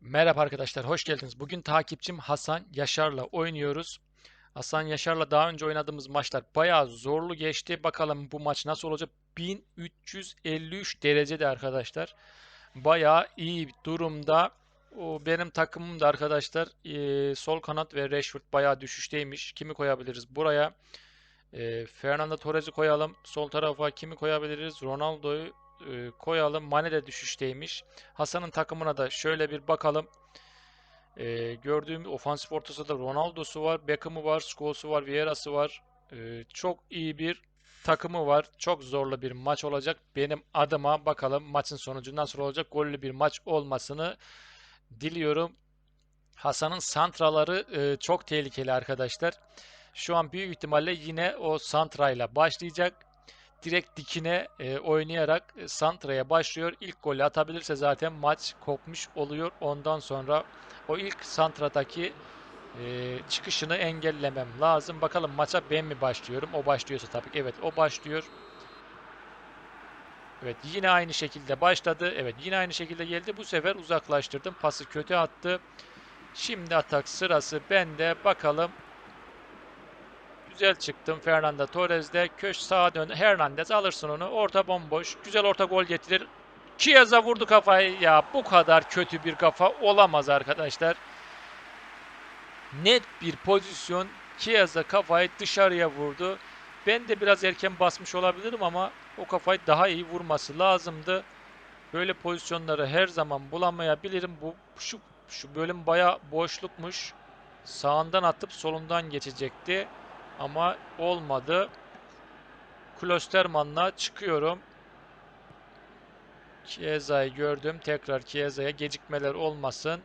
Merhaba arkadaşlar, hoş geldiniz. Bugün takipçim Hasan Yaşar'la oynuyoruz. Hasan Yaşar'la daha önce oynadığımız maçlar bayağı zorlu geçti. Bakalım bu maç nasıl olacak? 1353 derecede arkadaşlar. Bayağı iyi bir durumda. O benim takımım da arkadaşlar eee, sol kanat ve Rashford bayağı düşüşteymiş. Kimi koyabiliriz buraya? Eee Fernando Torres'i koyalım. Sol tarafa kimi koyabiliriz? Ronaldo'yu eee, koyalım. Mane de düşüşteymiş. Hasan'ın takımına da şöyle bir bakalım. Ee, gördüğüm ofansif orta sahada Ronaldo'su var, Beckham'ı var, Scholes'u var, Vieira'sı var. Ee, çok iyi bir takımı var. Çok zorlu bir maç olacak. Benim adıma bakalım maçın sonucu nasıl olacak. Gollü bir maç olmasını diliyorum. Hasan'ın santraları e, çok tehlikeli arkadaşlar. Şu an büyük ihtimalle yine o santrayla başlayacak. Direkt dikine e, oynayarak e, santraya başlıyor. İlk golü atabilirse zaten maç kopmuş oluyor. Ondan sonra o ilk santradaki e, çıkışını engellemem lazım. Bakalım maça ben mi başlıyorum? O başlıyorsa tabii ki. Evet o başlıyor. Evet yine aynı şekilde başladı. Evet yine aynı şekilde geldi. Bu sefer uzaklaştırdım. Pası kötü attı. Şimdi atak sırası bende. Bakalım. Güzel çıktım Fernando Torres'de. Köş sağa döndü. Hernandez alırsın onu. Orta bomboş. Güzel orta gol getirir. Chiesa vurdu kafayı. Ya bu kadar kötü bir kafa olamaz arkadaşlar. Net bir pozisyon. Chiesa kafayı dışarıya vurdu. Ben de biraz erken basmış olabilirim ama o kafayı daha iyi vurması lazımdı. Böyle pozisyonları her zaman bulamayabilirim. Bu şu şu bölüm baya boşlukmuş. Sağından atıp solundan geçecekti. Ama olmadı. Klosterman'la çıkıyorum. Chiesa'yı gördüm. Tekrar Chiesa'ya gecikmeler olmasın.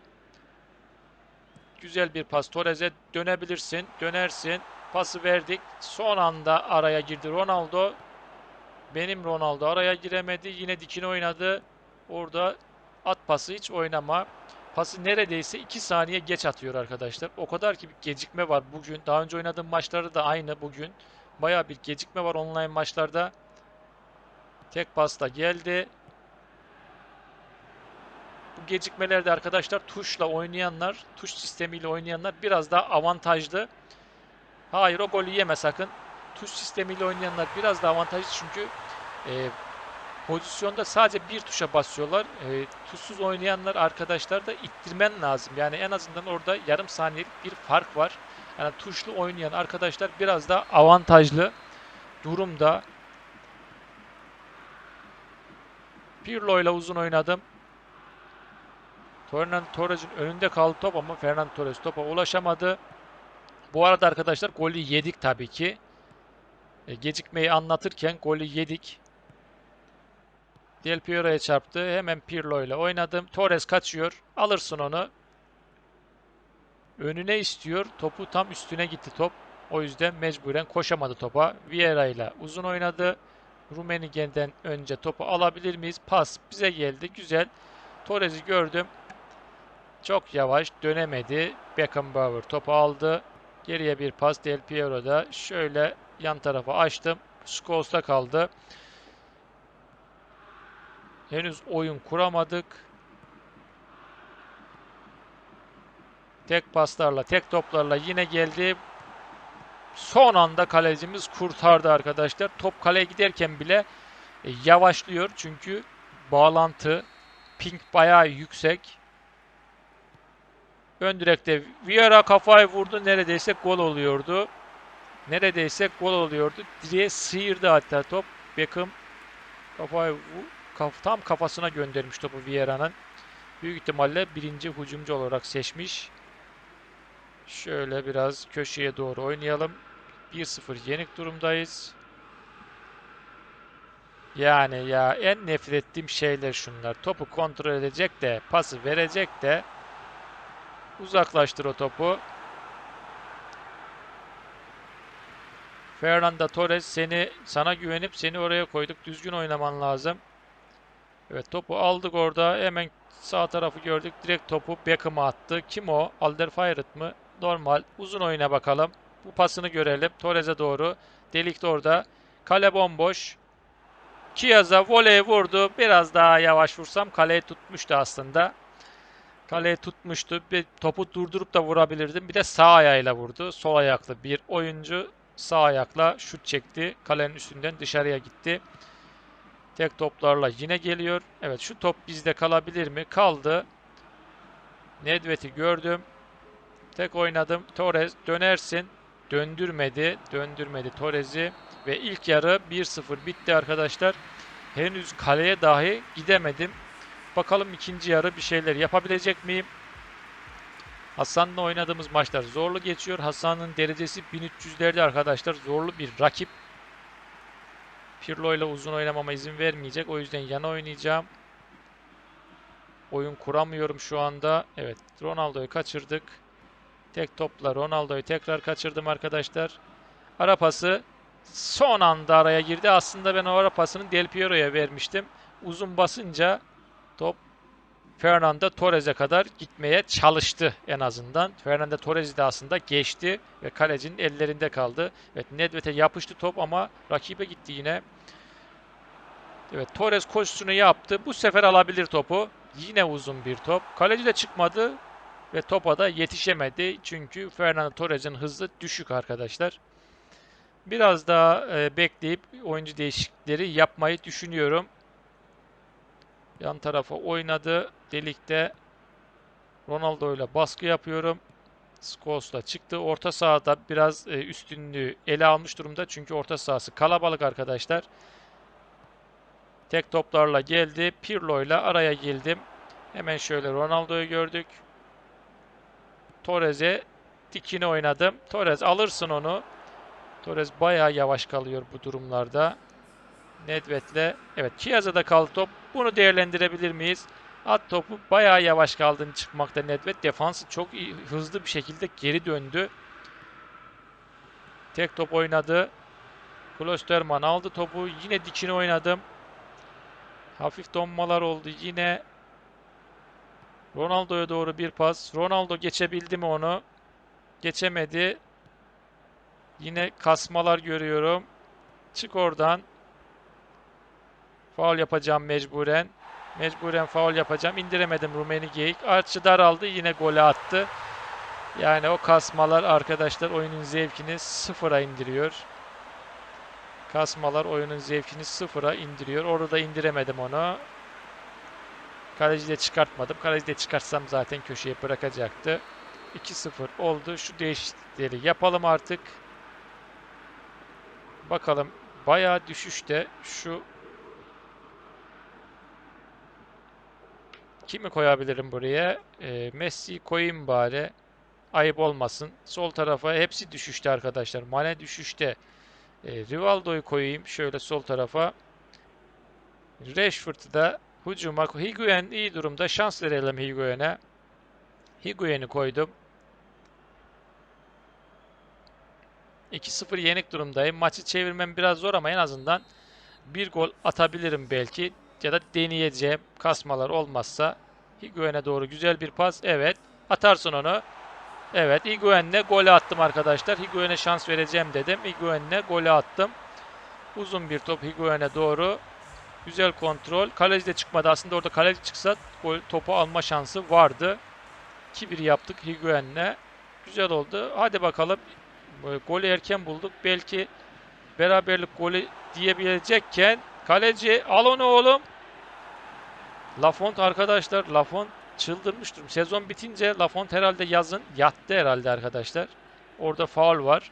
Güzel bir pas. Torres'e dönebilirsin. Dönersin. Pası verdik. Son anda araya girdi Ronaldo. Benim Ronaldo araya giremedi. Yine dikine oynadı. Orada at pası hiç oynama. Pası neredeyse 2 saniye geç atıyor arkadaşlar. O kadar ki bir gecikme var bugün. Daha önce oynadığım maçlarda da aynı bugün. Baya bir gecikme var online maçlarda. Tek pasta geldi. Bu gecikmelerde arkadaşlar tuşla oynayanlar, tuş sistemiyle oynayanlar biraz daha avantajlı. Hayır o golü yeme sakın. Tuş sistemiyle oynayanlar biraz daha avantajlı çünkü e, pozisyonda sadece bir tuşa basıyorlar. E, tuşsuz oynayanlar arkadaşlar da ittirmen lazım. Yani en azından orada yarım saniyelik bir fark var. Yani tuşlu oynayan arkadaşlar biraz daha avantajlı durumda. Pirlo ile uzun oynadım. Fernando Torres'in önünde kaldı top ama Fernando Torres topa ulaşamadı. Bu arada arkadaşlar golü yedik tabii ki. E, gecikmeyi anlatırken golü yedik. Del Piero'ya çarptı. Hemen Pirlo ile oynadım. Torres kaçıyor. Alırsın onu. Önüne istiyor. Topu tam üstüne gitti top. O yüzden mecburen koşamadı topa. Vieira ile uzun oynadı. Rummenigge'den önce topu alabilir miyiz? Pas bize geldi. Güzel. Torres'i gördüm. Çok yavaş dönemedi. Beckenbauer topu aldı. Geriye bir pas Del Piero'da. Şöyle yan tarafa açtım. Scholes'ta kaldı. Henüz oyun kuramadık. Tek paslarla, tek toplarla yine geldi. Son anda kalecimiz kurtardı arkadaşlar. Top kaleye giderken bile e, yavaşlıyor çünkü bağlantı ping bayağı yüksek. Ön direkte Vieira kafayı vurdu. Neredeyse gol oluyordu. Neredeyse gol oluyordu. Direğe sıyırdı hatta top. Beckham kafayı kaf, tam kafasına göndermiş topu Vieira'nın. Büyük ihtimalle birinci hücumcu olarak seçmiş. Şöyle biraz köşeye doğru oynayalım. 1-0 yenik durumdayız. Yani ya en nefret ettiğim şeyler şunlar. Topu kontrol edecek de, pası verecek de uzaklaştır o topu. Fernando Torres seni sana güvenip seni oraya koyduk. Düzgün oynaman lazım. Evet topu aldık orada. Hemen sağ tarafı gördük. Direkt topu Beckham'a attı. Kim o? Alderweireld mı? Normal. Uzun oyuna bakalım. Bu pasını görelim. Torres'e doğru. Delik de orada. Kale bomboş. Chiesa voley vurdu. Biraz daha yavaş vursam kaleyi tutmuştu aslında. Kaleyi tutmuştu. Bir topu durdurup da vurabilirdim. Bir de sağ ayağıyla vurdu. Sol ayaklı bir oyuncu sağ ayakla şut çekti. Kalenin üstünden dışarıya gitti. Tek toplarla yine geliyor. Evet şu top bizde kalabilir mi? Kaldı. Nedvet'i gördüm. Tek oynadım. Torres dönersin. Döndürmedi. Döndürmedi Torres'i. Ve ilk yarı 1-0 bitti arkadaşlar. Henüz kaleye dahi gidemedim. Bakalım ikinci yarı bir şeyler yapabilecek miyim? Hasan'la oynadığımız maçlar zorlu geçiyor. Hasan'ın derecesi 1300'lerde arkadaşlar. Zorlu bir rakip. Pirlo ile uzun oynamama izin vermeyecek. O yüzden yana oynayacağım. Oyun kuramıyorum şu anda. Evet Ronaldo'yu kaçırdık. Tek topla Ronaldo'yu tekrar kaçırdım arkadaşlar. Ara pası son anda araya girdi. Aslında ben o ara pasını Del Piero'ya vermiştim. Uzun basınca top Fernando Torres'e kadar gitmeye çalıştı en azından. Fernando Torres de aslında geçti ve kalecinin ellerinde kaldı. Evet Nedved'e yapıştı top ama rakibe gitti yine. Evet Torres koşusunu yaptı. Bu sefer alabilir topu. Yine uzun bir top. Kaleci de çıkmadı ve topa da yetişemedi. Çünkü Fernando Torres'in hızı düşük arkadaşlar. Biraz daha e, bekleyip oyuncu değişiklikleri yapmayı düşünüyorum. Yan tarafa oynadı. Delikte Ronaldo ile baskı yapıyorum. Skos'la çıktı. Orta sahada biraz e, üstünlüğü ele almış durumda. Çünkü orta sahası kalabalık arkadaşlar. Tek toplarla geldi. Pirlo ile araya girdim. Hemen şöyle Ronaldo'yu gördük. Torres'e dikini oynadım. Torres alırsın onu. Torres bayağı yavaş kalıyor bu durumlarda. Nedved'le evet Chiaza'da kaldı top. Bunu değerlendirebilir miyiz? At topu bayağı yavaş kaldığını çıkmakta Nedved. Defansı çok iyi, hızlı bir şekilde geri döndü. Tek top oynadı. Klosterman aldı topu. Yine dikini oynadım. Hafif donmalar oldu. Yine Ronaldo'ya doğru bir pas. Ronaldo geçebildi mi onu? Geçemedi. Yine kasmalar görüyorum. Çık oradan. Faul yapacağım mecburen. Mecburen faul yapacağım. İndiremedim Rumeni Geyik. Arçı daraldı. Yine golü attı. Yani o kasmalar arkadaşlar oyunun zevkini sıfıra indiriyor. Kasmalar oyunun zevkini sıfıra indiriyor. Orada da indiremedim onu. Kaleci de çıkartmadım. Kaleci de çıkartsam zaten köşeye bırakacaktı. 2-0 oldu. Şu değişiklikleri yapalım artık. Bakalım. Bayağı düşüşte. Şu Kimi koyabilirim buraya? E, Messi koyayım bari. Ayıp olmasın. Sol tarafa hepsi düşüşte arkadaşlar. Mane düşüşte. E, Rivaldo'yu koyayım şöyle sol tarafa. Rashford'u da hücuma. Higuain iyi durumda. Şans verelim Higuain'e. Higuain'i koydum. 2-0 yenik durumdayım. Maçı çevirmem biraz zor ama en azından bir gol atabilirim belki ya da deneyeceğim kasmalar olmazsa Higuain'e doğru güzel bir pas. Evet. Atarsın onu. Evet. Higuain'le golü attım arkadaşlar. Higuain'e şans vereceğim dedim. Higuain'le golü attım. Uzun bir top Higuain'e doğru. Güzel kontrol. Kaleci de çıkmadı. Aslında orada kaleci çıksa gol, topu alma şansı vardı. 2-1 yaptık Higuain'le. Güzel oldu. Hadi bakalım. Golü erken bulduk. Belki beraberlik golü diyebilecekken kaleci al onu oğlum. Lafont arkadaşlar Lafont çıldırmış durum. Sezon bitince Lafont herhalde yazın yattı herhalde arkadaşlar. Orada faul var.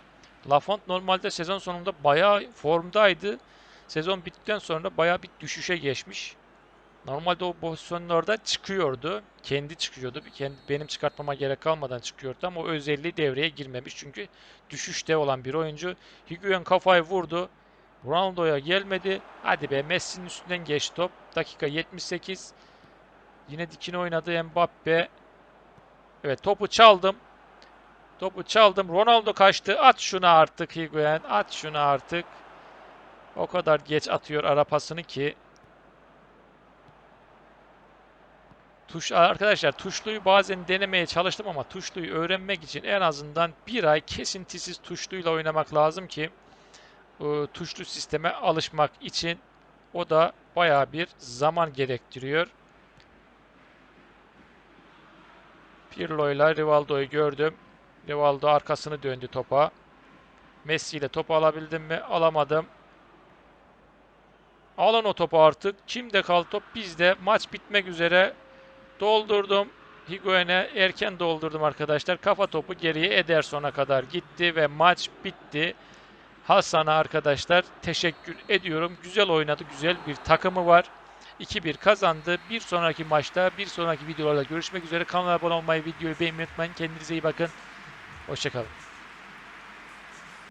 Lafont normalde sezon sonunda bayağı formdaydı. Sezon bittikten sonra bayağı bir düşüşe geçmiş. Normalde o pozisyonlarda çıkıyordu. Kendi çıkıyordu. Kendi, benim çıkartmama gerek kalmadan çıkıyordu ama o özelliği devreye girmemiş. Çünkü düşüşte olan bir oyuncu. Higuain kafayı vurdu. Ronaldo'ya gelmedi. Hadi be Messi'nin üstünden geçti top. Dakika 78. Yine dikine oynadı Mbappe. Evet topu çaldım. Topu çaldım. Ronaldo kaçtı. At şunu artık Higuain. At şunu artık. O kadar geç atıyor ara pasını ki. Tuş, arkadaşlar tuşluyu bazen denemeye çalıştım ama tuşluyu öğrenmek için en azından bir ay kesintisiz tuşluyla oynamak lazım ki e, tuşlu sisteme alışmak için o da baya bir zaman gerektiriyor. Pirlo ile Rivaldo'yu gördüm. Rivaldo arkasını döndü topa. Messi ile topu alabildim mi? Alamadım. Alın o topu artık. Kimde kaldı top? Bizde. Maç bitmek üzere. Doldurdum. Higuain'e erken doldurdum arkadaşlar. Kafa topu geriye Ederson'a kadar gitti ve maç bitti. Hasan'a arkadaşlar teşekkür ediyorum. Güzel oynadı. Güzel bir takımı var. 2-1 kazandı. Bir sonraki maçta, bir sonraki videolarda görüşmek üzere. Kanala abone olmayı, videoyu beğenmeyi unutmayın. Kendinize iyi bakın. Hoşçakalın.